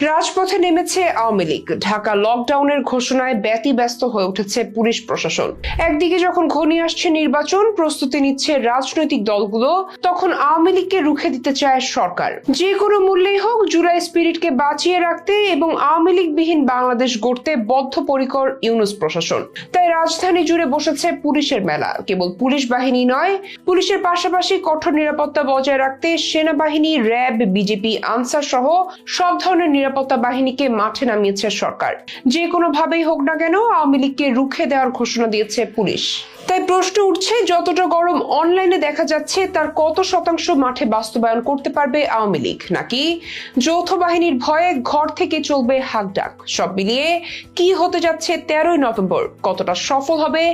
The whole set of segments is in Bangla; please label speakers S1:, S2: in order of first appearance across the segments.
S1: রাজপথে নেমেছে আওয়ামী লীগ। ঢাকা লকডাউনের ঘোষণায় ব্যতিব্যস্ত হয়ে উঠেছে পুলিশ প্রশাসন। একদিকে যখন ঘনিয়ে আসছে নির্বাচন, প্রস্তুতি নিচ্ছে রাজনৈতিক দলগুলো, তখন আওয়ামী লীগকে রুখে দিতে চায় সরকার। যে কোনো মূল্যেই হোক, জুলাই স্পিরিটকে বাঁচিয়ে রাখতে এবং আওয়ামী লীগবিহীন বাংলাদেশ গড়তে বদ্ধপরিকর ইউনুস প্রশাসন। তাই রাজধানী জুড়ে বসেছে পুলিশের মেলা। কেবল পুলিশ বাহিনী নয়, পুলিশের পাশাপাশি কঠোর নিরাপত্তা বজায় রাখতে সেনাবাহিনী, র্যাব, বিজেপি আনসার সহ সব ধরনের নিরাপত্তা বাহিনীকে মাঠে নামিয়েছে সরকার। যে কোনো ভাবেই হোক না কেন আওয়ামী লীগকে রুখে দেওয়ার ঘোষণা দিয়েছে পুলিশ। তাই প্রশ্ন উঠছে, যতটা গরম অনলাইনে দেখা যাচ্ছে, তার কত শতাংশ মাঠে বাস্তবায়ন করতে পারবে আওয়ামী লীগ? নাকি যৌথ বাহিনীর ভয়ে ঘর থেকে চলবে হাকডাক? সব মিলিয়ে কি হতে যাচ্ছে তেরোই নভেম্বর? কতটা সফল হবে?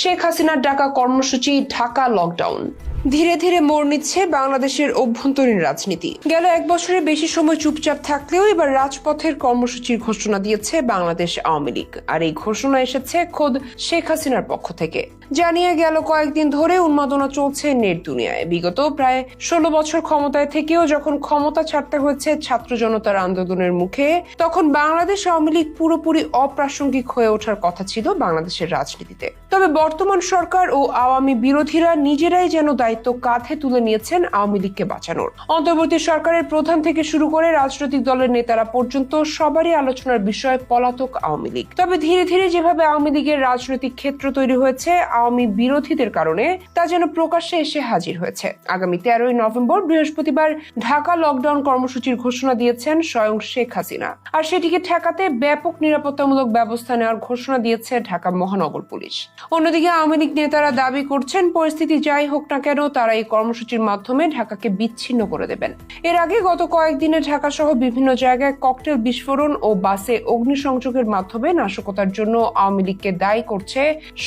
S1: শেখ হাসিনার ডাকা কর্মসূচি, ঢাকা লকডাউন। ধীরে ধীরে মোড় নিচ্ছে বাংলাদেশের অভ্যন্তরীণ রাজনীতি। গেল এক বছরে বেশি সময় চুপচাপ থাকলেও এবার রাজপথের কর্মসূচির ঘোষণা দিয়েছে বাংলাদেশ আওয়ামী লীগ। আর এই ঘোষণা এসেছে খোদ শেখ হাসিনার পক্ষ থেকে। জানিয়ে গেল কয়েকদিন ধরে উন্মাদনা চলছে নেট দুনিয়ায়। বিগত প্রায় ষোলো বছর ক্ষমতায় থেকেও যখন ক্ষমতা ছাড়তে হয়েছে ছাত্র জনতার আন্দোলনের মুখে, তখন বাংলাদেশ আওয়ামী লীগ পুরোপুরি অপ্রাসঙ্গিক হয়ে ওঠার কথা ছিল বাংলাদেশের রাজনীতিতে। তবে বর্তমান সরকার ও আওয়ামী বিরোধীরা নিজেরাই যেন দায়িত্ব কাঁধে তুলে নিয়েছেন আওয়ামী লীগকে বাঁচানোর। অন্তর্বর্তী সরকারের প্রধান থেকে শুরু করে রাজনৈতিক দলের নেতারা পর্যন্ত সবারই আলোচনার বিষয় পলাতক আওয়ামী লীগ। তবে ধীরে ধীরে যেভাবে আওয়ামী লীগের রাজনৈতিক ক্ষেত্র তৈরি হয়েছে আওয়ামী বিরোধীদের কারণে, তা যেন প্রকাশ্যে এসে হাজির হয়েছে। আগামী তেরোই নভেম্বর বৃহস্পতিবার ঢাকা লকডাউন কর্মসূচির ঘোষণা দিয়েছেন স্বয়ং শেখ হাসিনা। আর সেটিকে ঠেকাতে ব্যাপক নিরাপত্তামূলক ব্যবস্থা নেওয়ার ঘোষণা দিয়েছে ঢাকা মহানগর পুলিশ। অন্যদিকে আওয়ামী লীগ নেতারা দাবি করছেন, পরিস্থিতি যাই হোক না কেন তারা এই কর্মসূচির মাধ্যমে ঢাকাকে বিচ্ছিন্ন করে দেবেন। এর আগে গত কয়েকদিনে ঢাকা সহ বিভিন্ন জায়গায় ককটেল বিস্ফোরণ ও বাসে অগ্নিসংযোগের মাধ্যমে নাশকতার জন্য আওয়ামী লীগকে দায়ী করছে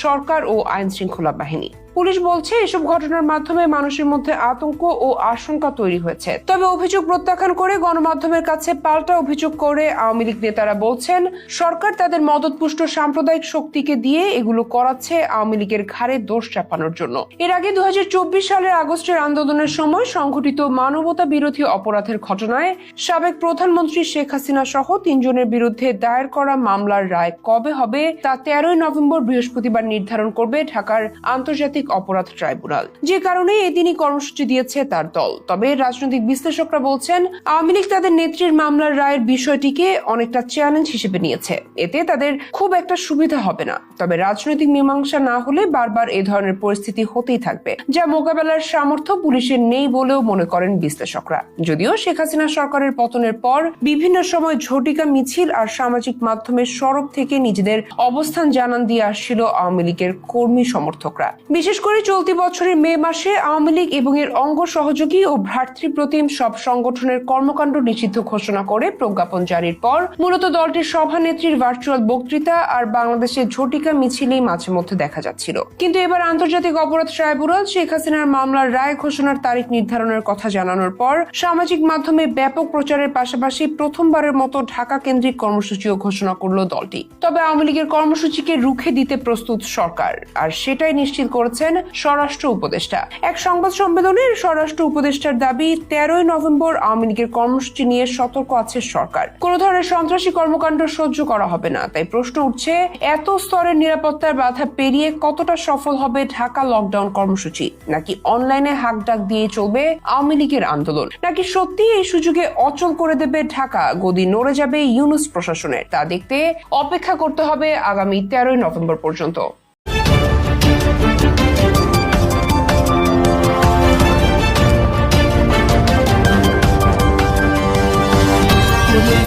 S1: সরকার ও আইন শৃঙ্খলা বাহিনী। পুলিশ বলছে, এসব ঘটনার মাধ্যমে মানুষের মধ্যে আতঙ্ক ও আশঙ্কা তৈরি হয়েছে। তবে অভিযোগ প্রত্যাখ্যান করে গণমাধ্যমের কাছে পাল্টা অভিযোগ করে আওয়ামী লীগ নেতারা বলছেন, সরকার তাদের মদতপুষ্ট সাম্প্রদায়িক শক্তিকে দিয়ে এগুলো করাচ্ছে আওয়ামী লীগের ঘাড়ে দোষ চাপানোর জন্য। এর আগে দু হাজার চব্বিশ সালের আগস্টের আন্দোলনের সময় সংঘটিত মানবতা বিরোধী অপরাধের ঘটনায় সাবেক প্রধানমন্ত্রী শেখ হাসিনা সহ তিনজনের বিরুদ্ধে দায়ের করা মামলার রায় কবে হবে তা তেরোই নভেম্বর বৃহস্পতিবার নির্ধারণ করবে ঢাকার আন্তর্জাতিক অপরাধ ট্রাইব্যুনাল। যে কারণে এদিনই কর্মসূচি দিয়েছে তার দল। তবে রাজনৈতিক বিশ্লেষকরা বলছেন, আওয়ামী লীগ তাদের নেত্রীর মামলার রায়ের বিষয়টিকে অনেকটা চ্যালেঞ্জ হিসেবে নিয়েছে। এতে তাদের খুব একটা সুবিধা হবে না। তবে রাজনৈতিক মীমাংসা না হলে বারবার এ ধরনের পরিস্থিতি হতেই থাকবে, যা মোকাবেলার সামর্থ্য পুলিশের নেই বলেও মনে করেন বিশ্লেষকরা। যদিও শেখ হাসিনা সরকারের পতনের পর বিভিন্ন সময় ঝটিকা মিছিল আর সামাজিক মাধ্যমে সড়ক থেকে নিজেদের অবস্থান জানান দিয়ে আসছিল আওয়ামী লীগের কর্মী সমর্থকরা। বিশেষ করে চলতি বছরের মে মাসে আওয়ামী লীগ এবং এর অঙ্গ সহযোগী ও ভ্রাতৃপ্রতিম সব সংগঠনের কর্মকাণ্ড নিষিদ্ধ ঘোষণা করে প্রজ্ঞাপন জারির পর মূলত দলটির সভানেত্রীর ভার্চুয়াল বক্তৃতা আর বাংলাদেশের ঝটিকা মিছিলেই মাঝে মধ্যে দেখা যাচ্ছিল। কিন্তু এবার আন্তর্জাতিক অপরাধ ট্রাইব্যুনাল শেখ হাসিনার মামলার রায় ঘোষণার তারিখ নির্ধারণের কথা জানানোর পর সামাজিক মাধ্যমে ব্যাপক প্রচারের পাশাপাশি প্রথমবারের মতো ঢাকা কেন্দ্রিক কর্মসূচিও ঘোষণা করল দলটি। তবে আওয়ামী লীগের কর্মসূচিকে রুখে দিতে প্রস্তুত সরকার, আর সেটাই নিশ্চিত করেছেন স্বরাষ্ট্র উপদেষ্টা। এক সংবাদ সম্মেলনে স্বরাষ্ট্র উপদেষ্টার দাবি, তেরোই নভেম্বর আওয়ামী লীগের কর্মসূচি নিয়ে সতর্ক আছে সরকার। কোন ধরনের সন্ত্রাসী কর্মকাণ্ড সহ্য করা হবে না, তাই প্রশ্ন উঠছে, এত স্তরের নিরাপত্তার বাধা পেরিয়ে কতটা সফল হবে ঢাকা লকডাউন কর্মসূচি? নাকি অনলাইনে হাক ডাক দিয়ে চলবে আওয়ামী লীগের আন্দোলন? নাকি সত্যি এই সুযোগে অচল করে দেবে ঢাকা? গদি নড়ে যাবে ইউনুস প্রশাসনের। তা দেখতে অপেক্ষা করতে হবে আগামী তেরোই নভেম্বর পর্যন্ত।